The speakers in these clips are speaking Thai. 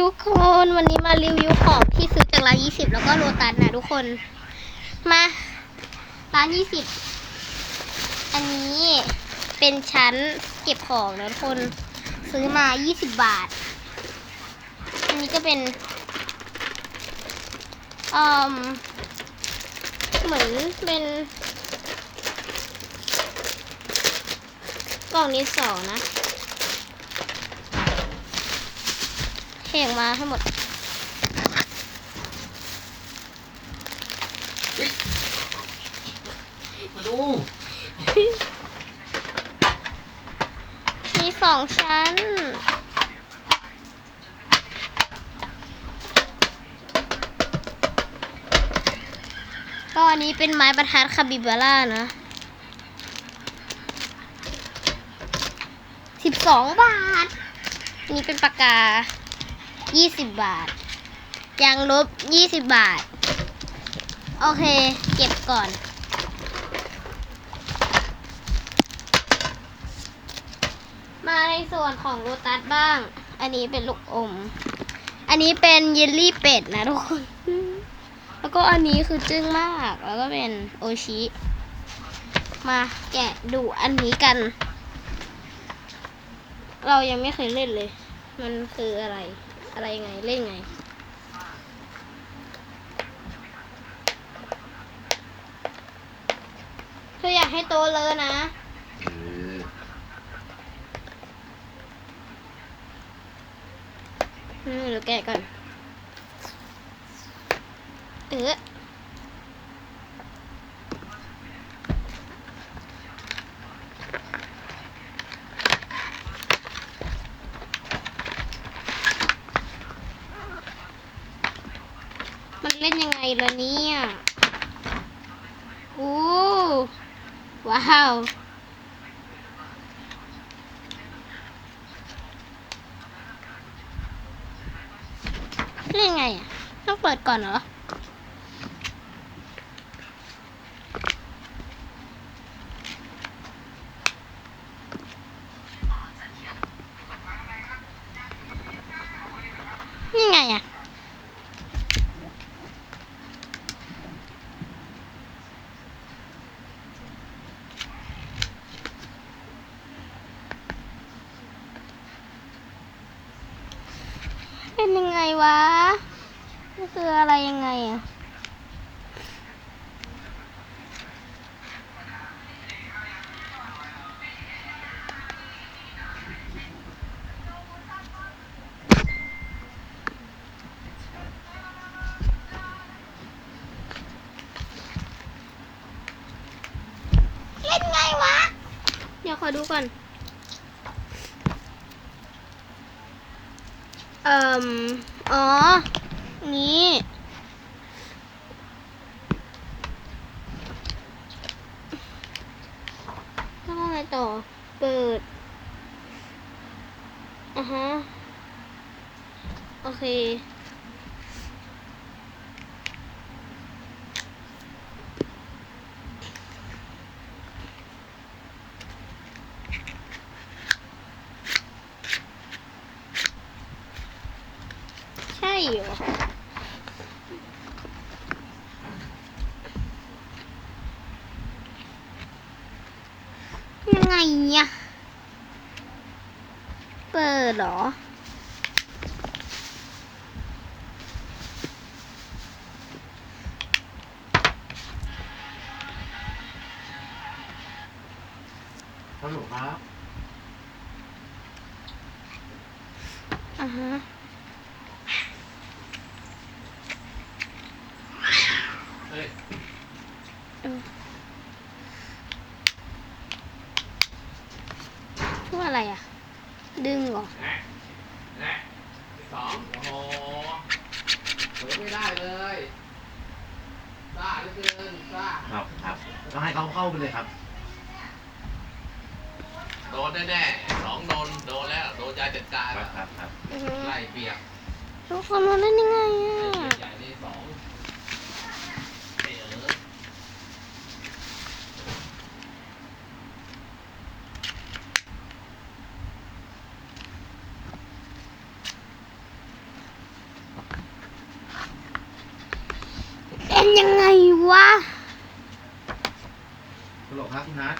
ทุกคนวันนี้มารีวิวของที่ซื้อจากร้าน20แล้วก็โลตัสนะทุกคน มาร้าน20อันนี้เป็นชั้นเก็บของนะทุกคนซื้อมา20บาท อันนี้ก็เป็นอืมเหมือนเป็นกล่องนี้สองนะ เข่งมาให้หมดมาดู มีสองชั้น ก็อันนี้เป็นไม้บรรทัดคาบิบาร่านะสิบสองบาท นี่เป็นปากกา ยี่สิบบาท ยางลบยี่สิบบาท โอเค เก็บก่อนมาในส่วนของโรตัสบ้าง อันนี้เป็นลูกอม อันนี้เป็นเยลลี่เป็ดนะทุกคน แล้วก็อันนี้คือจึ้งมาก แล้วก็เป็นโอชิ มาแกะดูอันนี้กัน เรายังไม่เคยเล่นเลย มันคืออะไร อะไรยังไงเล่นไง เธออยากให้โตเลยนะ เอออืมเดี๋ยวแกะก่อน เออมันเล่นยังไงล่ะเนี่ยโอ้ว้าวเล่นไงอะ ต้องเปิดก่อนเหรอ นี่ไงอะ เป็นยังไง วะ นี่คืออะไรยังไงอะ ต่อ เปิดอะฮะ โอเค ใช่เหรอ ยังไงเนี่ยเปิดเหร อ ฮัลโหลครับ อ่าฮะ เฮ้ย พูดอะไรอะ ดึงเหรอ แน่แน่สองโอ้โหเปิดไม่ได้เลยซ่าเหลือเกินซ่า ครับครับก็ให้เขาเข้าไปเลยครับ โดนแน่ๆสองโดน โดนแล้ว โดนยาจัดการ ครับครับครับ อือฮึ ไล่เปียก ทุกคนมันเล่นยังไงอะ ใหญ่นี่สองเออ ครับคุณนัท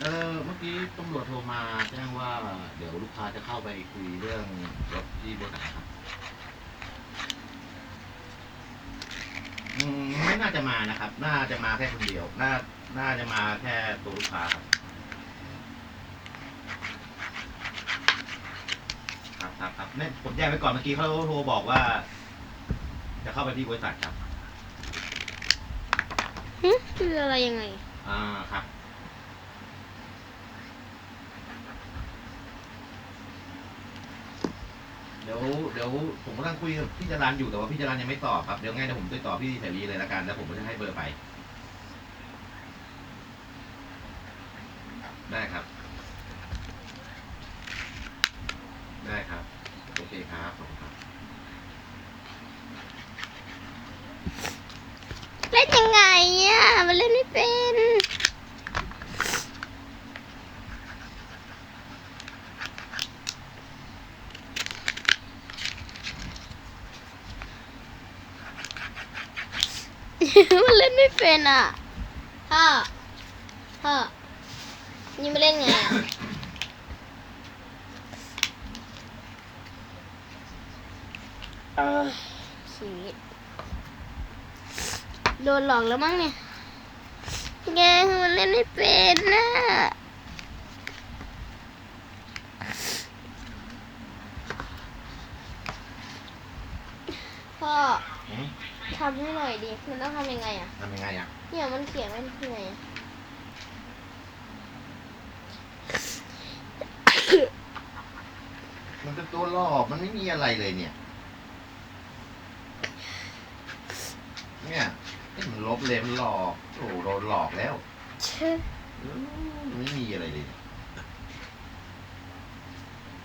เออเมื่อกี้ตำรวจโทรมาแจ้งว่า เดี๋ยวลูกค้าจะเข้าไปคุยเรื่องรถที่บริษัทครับอืมไม่น่าจะมานะครับ น่าจะมาแค่คนเดียว น่า น่าจะมาแค่ตัวลูกค้าครับ ครับครับครับเนี่ยผมแจ้งไปก่อนเมื่อกี้เขาโทรบอกว่า จะเข้าไปที่บริษัทครับ คืออะไรยังไง อ่าครับ เดี๋ยวเดี๋ยวผมกำลังคุยกับพี่จรันอยู่แต่ว่าพี่จรันยังไม่ตอบครับ เดี๋ยวไงเดี๋ยวผมติดต่อพี่เสรีเลยละกันแล้วผมก็จะให้เบอร์ไป ได้ครับ ได้ครับ โอเคครับขอบคุณครับ เล่นยังไงอะ มันเล่นไม่เป็น มัน เล่นไม่เป็นอะพ่อพ่อนี่มาเล่นไงอะเออชีวิตโดนหลอกแล้วมั้งเนี่ยแกมันเล่นไม่เป็นน่ะพ่ออืม ทำให้หน่อยดิมันต้องทำยังไงอะ ทำยังไงอะเนี่ยมันเขียนไว้ที่ไหนอะมันเป็นตัวหลอกมันไม่มีอะไรเลยเนี่ย เนี่ยเอ๊ะมันลบเลยมันหลอกโอ้โหโดนหลอกแล้วเชื่ออืมมันไม่มีอะไรเลย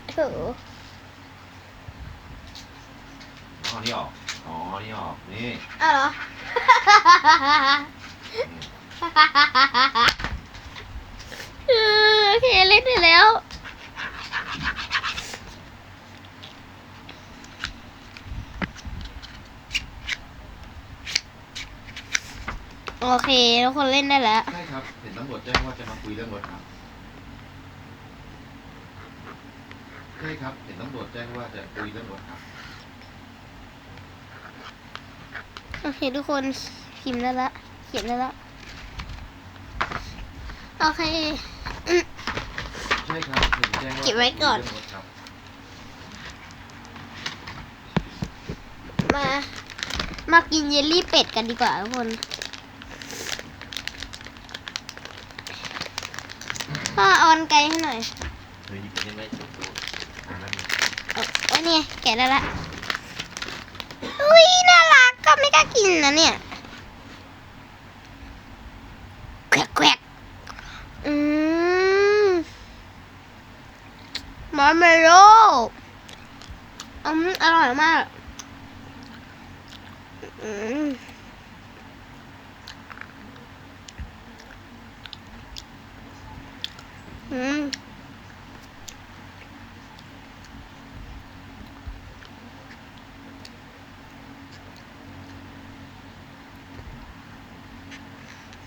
เถอะอ๋อนี่ออก อ๋อ นี่ออกนี่อ้าวเหรอ เออโอเคเล่นได้แล้ว โอเคทุกคนเล่นได้แล้ว ใช่ครับ เห็นตำรวจแจ้งว่าจะมาคุยเรื่องรถครับใช่ครับ เห็นตำรวจแจ้งว่าจะคุยเรื่องรถครับ โอเคทุกคนพิมพ์ได้ละเขียนได้ละโอเค ใช่ครับเห็นแจ้งว่าเก็บไว้ก่อนจะคุยเรื่องรถครับมา มากินเยลลี่เป็ดกันดีกว่าทุกคนพ่อเอาอันไกลให้หน่อยเฮ้ยหยิบไปได้ไหมดูดูอ่านแล้วมี เอาโอ้ยเนี่ยแกะได้ละ อุ้ยน่ารัก ก็ไม่กล้ากินนะเนี่ยแควกแควกอืมมาร์เมโลอืมอร่อยมากอืมอืม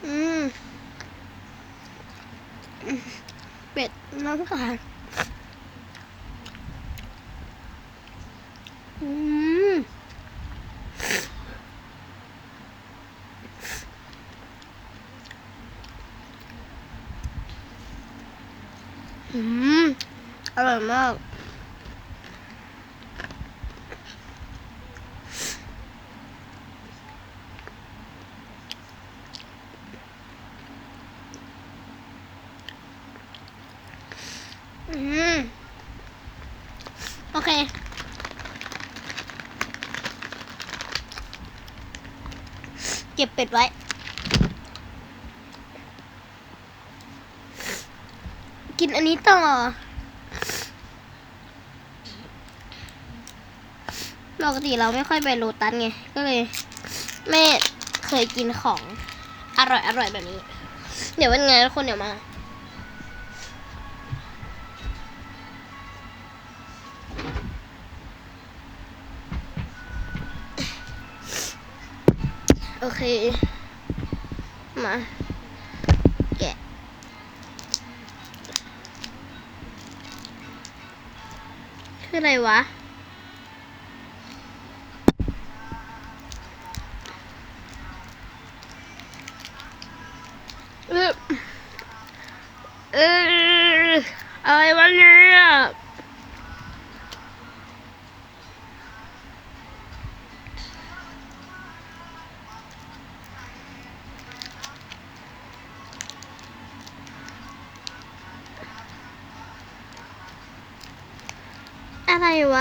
อืมอืมเป็ดน้ำขาดอืมอืม อยมากอืมโอเค เก็บเป็ดไว้ กินอันนี้ต่อ ปกติเราไม่ค่อยไปโลตัสไง ก็เลย ไม่เคยกินของอร่อยอร่อยแบบนี้ เดี๋ยววันงนทุกคนเดี๋ยวมา โอเค มา แกะคืออะไรวะ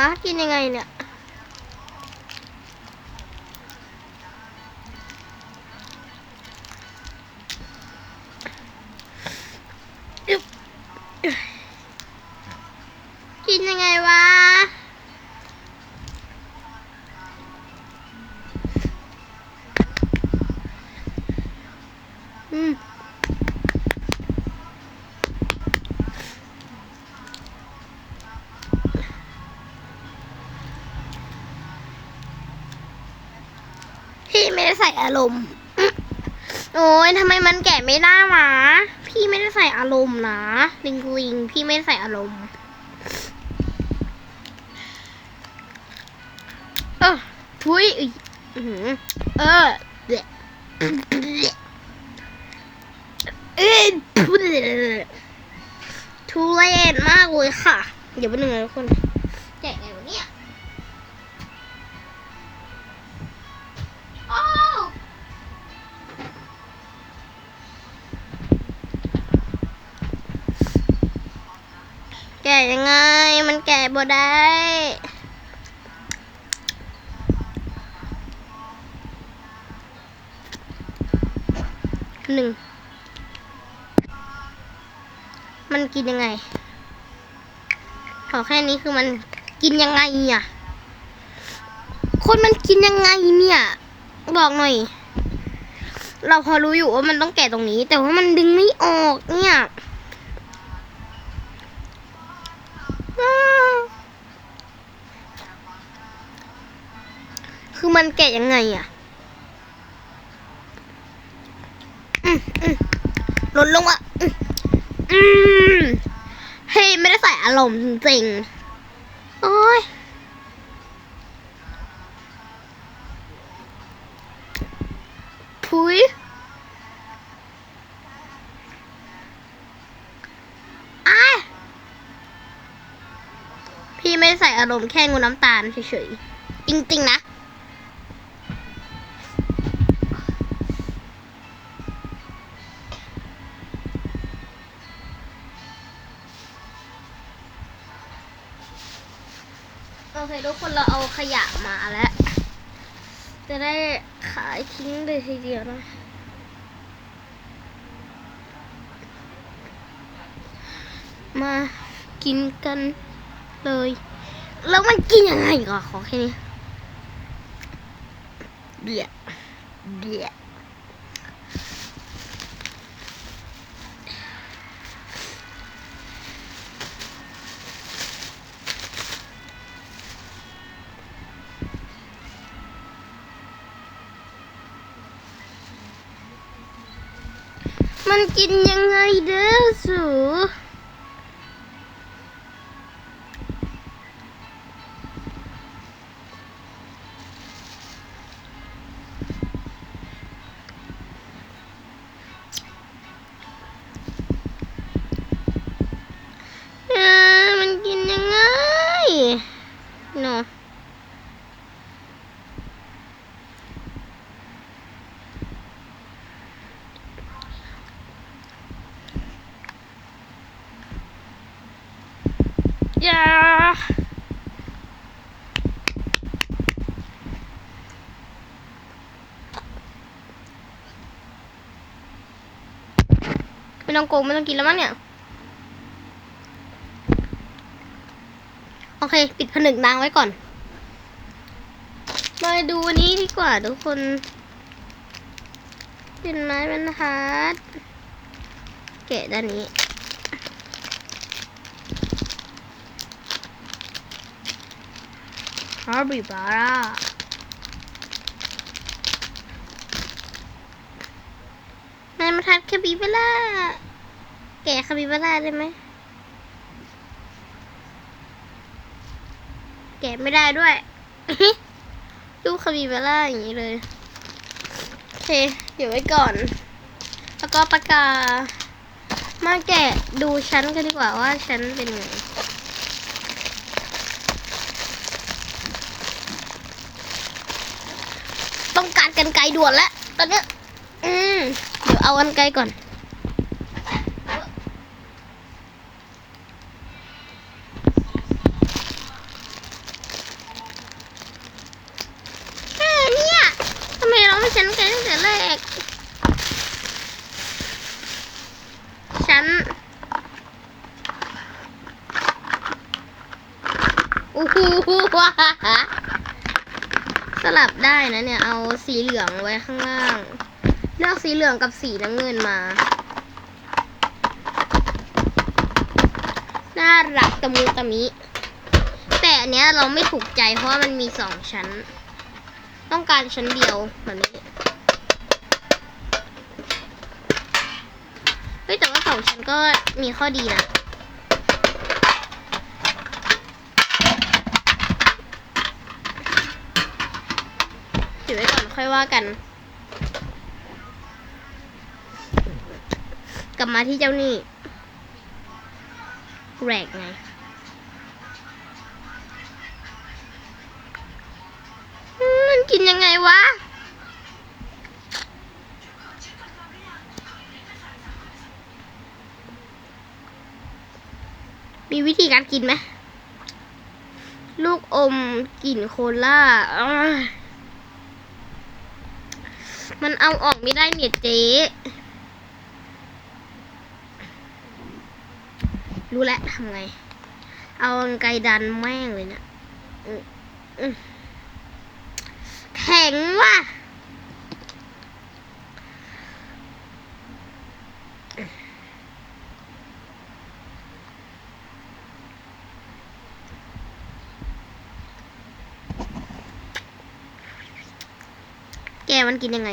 อะไรว อารมณ์ โอ้ยทำไมมันแกะไม่ได้หวะพี่ไม่ได้ใส่อารมณ์นะลิงลิงพี่ไม่ได้ใส่อารมณ์เออทุยอุ๊ยอือเออเดะเอ้ยทุเรศทุเรศมากเลยค่ะ เดี๋ยวไปหนึ่งนะทุกคน แกะยังไง มันแกะบ่ได้หนึ่ง มันกินยังไง ขอแค่นี้คือมันกินยังไงอะ คนมันกินยังไงเนี่ย บอกหน่อย เราพอรู้อยู่ว่ามันต้องแกะตรงนี้ แต่ว่ามันดึงไม่ออกเนี่ย มันแกะยังไงอะลดลงอะอืมเฮ้ยไม่ได้ใส่อารมณ์จริงๆ โอ้ยพุยอ้ยพี่ไม่ได้ใส่อารมณ์แค่งูน้ำตาลเฉยๆ จริงๆนะ เคทุกคนเราเอาขยะมาแล้ว จะได้ขายทิ้งเลยทีเดียวนะมากินกันเลย แล้วมันกินยังไงก่อนขอแค่นี้เดี๋ยวเดี๋ยว มันกินยังไงเด้อสู ต้องโกงไม่ต้องกินแล้วมั้งเนี่ย โอเค ปิดผนึกนางไว้ก่อน มาดูอันนี้ดีกว่าทุกคนเป็นไม้บรรทัดแกะด้านนี้ฮาร์บิบาร่าไม้บรรทัดคาบิบาร่า แกะคาบิบาร่าได้ไหม แกะไม่ได้ด้วยรูปคาบิบาร่าอย่างนี้เลยโอเค เดี๋ยวไว้ก่อน แล้วก็ปากกา มาแกะดูชั้นกันดีกว่าว่าชั้นเป็นไงต้องการกันไกลด่วนแล้วตอนนี้อืมเดี๋ยวเอากันไกลก่อน แค่เนี่ยทำไมเราไม่ชั้นไกลตั้งแต่แรก ฉันโอ้โหสลับได้ นะเนี่ย เอาสีเหลืองไว้ข้างล่าง เลือกสีเหลืองกับสีน้ำเงินมา น่ารักตะมุตะมิ แต่อันเนี้ยเราไม่ถูกใจเพราะว่ามันมีสองชั้น ต้องการชั้นเดียวแบบนี้เฮ้ยแต่ว่าสองชั้นก็มีข้อดีนะ เดี๋ยวไว้ก่อน ค่อยว่ากัน กลับมาที่เจ้านี่แรกไงมันกินยังไงวะมีวิธีการกินไหม ลูกอมกลิ่นโคล่าอ้า มันเอาออกไม่ได้เนี่ยเจ๊รู้แล้วทำไง เอาไกดันแม่งเลยเนะี่ยแข็งว่ะ มันกินยังไง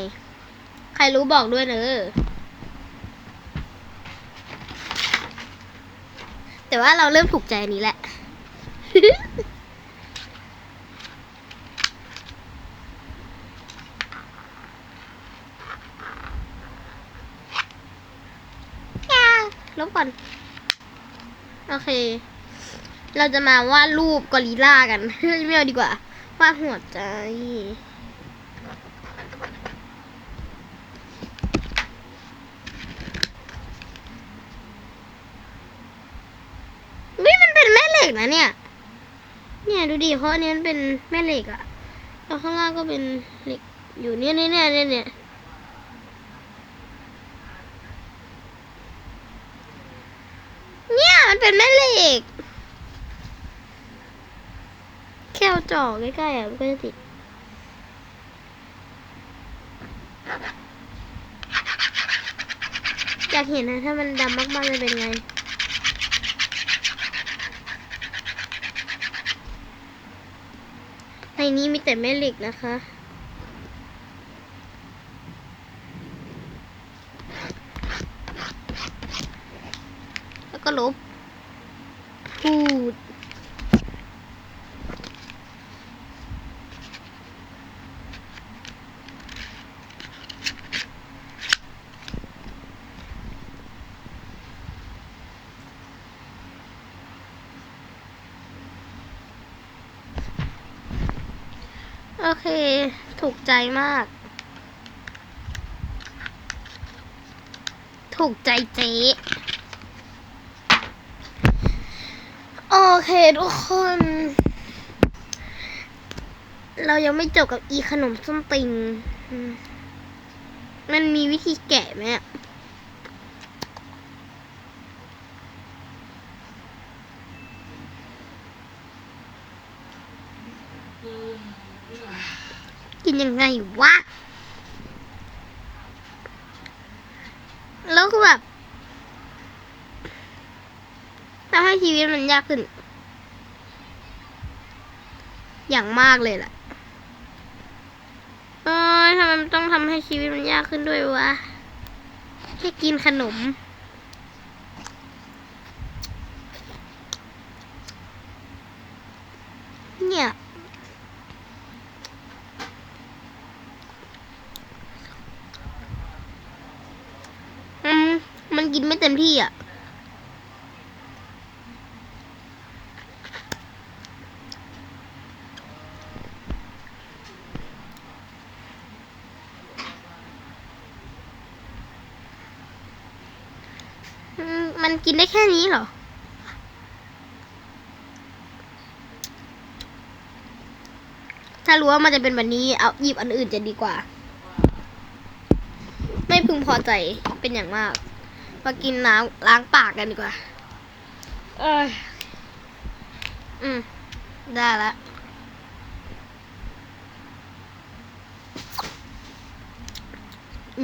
ใครรู้บอกด้วยเนอะแต่ว่าเราเริ่มถูกใจอันนี้แหละยาลบก่อน โอเค เราจะมาวาดรูปกอริลลากัน ไม่เอาดีกว่า วาดหัวใจ วิมันเป็นแม่เหล็กนะเนี่ย เนี่ย ดูดิเพราะอันนี้มันเป็นแม่เหล็กอะแล้วข้างล่างก็เป็นเหล็กอยู่เนี่ยเนี่ยเนี่ยเนี่ยเนี่ยเนี่ยมันเป็นแม่เหล็ก แค่เอาจ่อใกล้ๆอะมันก็จะติดอยากเห็นนะถ้ามันดำมากๆจะเป็นไง นนี้มีแต่แม่เหล็กนะคะ แล้วก็ลบ พูด โอเค ถูก ใจมาก ถูกใจเจ๊โอเคทุกคน เรายังไม่จบกับอีขนมส้มติงมมันมีวิธีแกะไหมอะกิน ยังไงวะ แล้วคือแบบทำให้ชีวิตมันยากขึ้น อย่างมากเลยแหละเอ้ยทำไมต้องทำให้ชีวิตมันยากขึ้นด้วยวะ แค่กินขนม ย เนี่ย อื มันกินไม่เต็มที่อะ มันกินได้แค่นี้เหรอถ้ารู้ว่ามันจะเป็นแบบนี้ เอาหยิบอันอื่นจะดีกว่า ไม่พึงพอใจเป็นอย่างมาก มากินน้ำล้างปากกันดีกว่า เอยอืม ได้แล้ว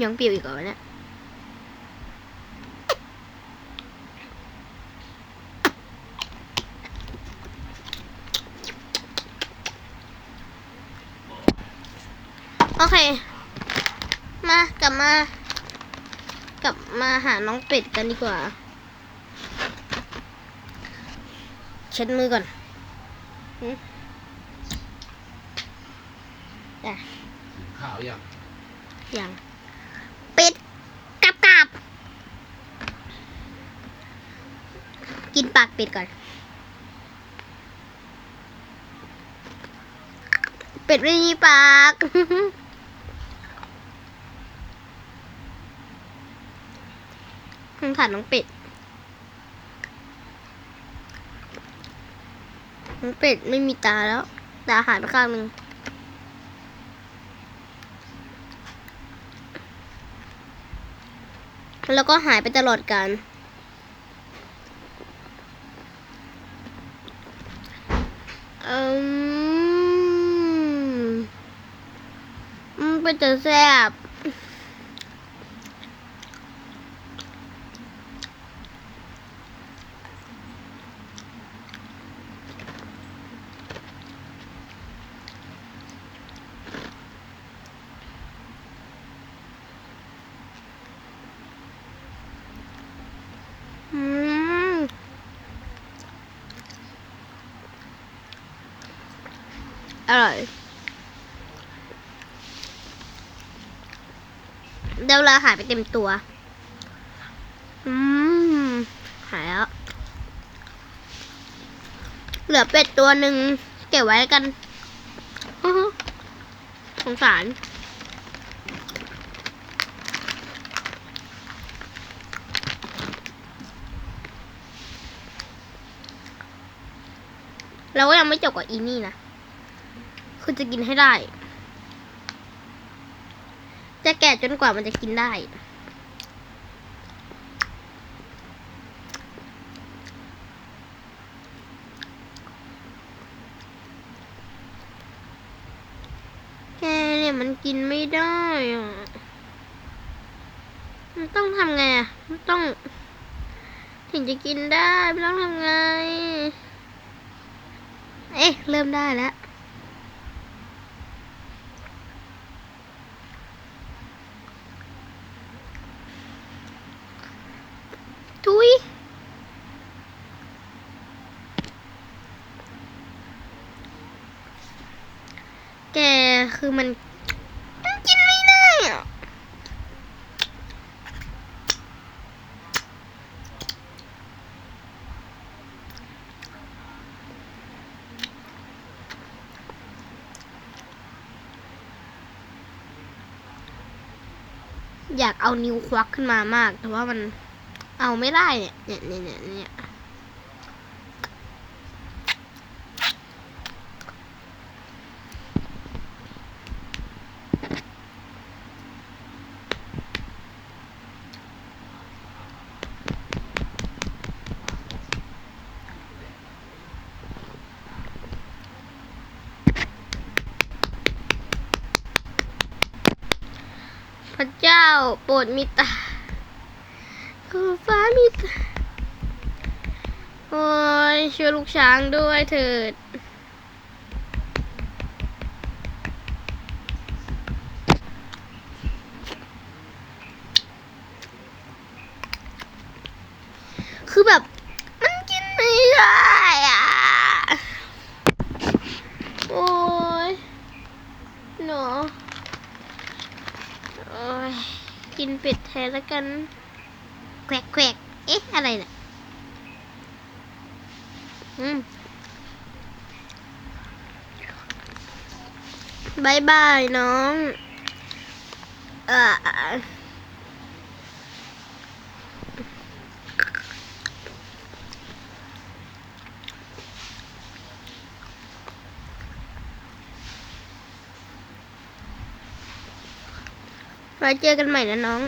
ยังเปรี้ยวอีกเหรอเนี่ยโอเค มากลับมา ลับมาหาน้องเป็ดกันดีกว่า เช็ดมือก่อนหึอะข้าวยังยังเป็ดกลับกลับกินปากเป็ดก่อน เป็ดไม่มีปาก งสารน้องเป็ด น้องเป็ดไม่มีตาแล้ว ตาหายไปข้างหนึ่งแล้วก็หายไปตลอดกาลอืมมันเป็นจะแซ่บ อืมอร่อยเดยวเวลา หายไปเต็มตัว อืม หายแล้ว เหลือเป็ดตัวหนึ่งเก็บไว้กัน สงสาร เราก็ยังไม่จบกับอีนี่นะ คือจะกินให้ได้ จะแก่จนกว่ามันจะกินได้ แกเนี่ยมันกินไม่ได้อะมันต้องทำไงอะ มันต้อง ถึงจะกินได้ มันต้องทำไง เอ๊ะ เริ่มได้แล้ว ทุย แก คือมันมันกินไม่ได้อะอยากเอานิ้วควักขึ้นมามาก แต่ว่ามันเอาไม่ได้เนี่ย เนี่ยเนี่ยเนี่ยเนี่ยพระเจ้า โปรดมีตาขอฟ้ามีตาโอ้ยช่วยลูกช้างด้วยเถิด คือแบบ มันกินไม่ได้อะ เนาะโอ้ยกินเป็ดแทนแล้ว กัน แควกแควกเอ๊ะ อะไรน่ะ อืมบายบายน้อง เอ่อไว้เจอกันใหม่นะน้อง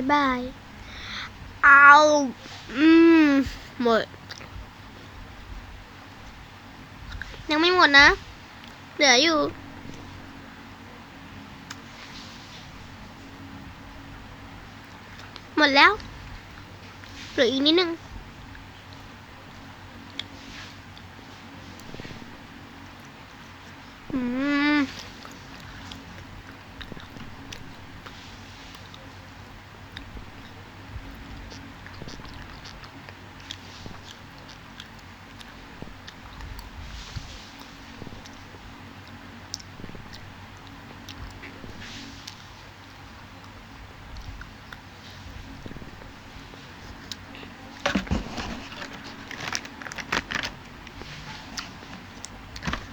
ายบาย เอาอืมหมด ยังไม่หมดนะ เหลืออยู่หมดแล้วเหลืออีกนิดนึง อืม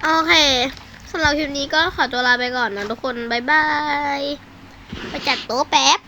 โอเคสำ หรับคลิปนี้ก็ขอตัวลาไปก่อนนะทุกคน บ๊ายบาย ไปจัดโต๊ะแป๊บ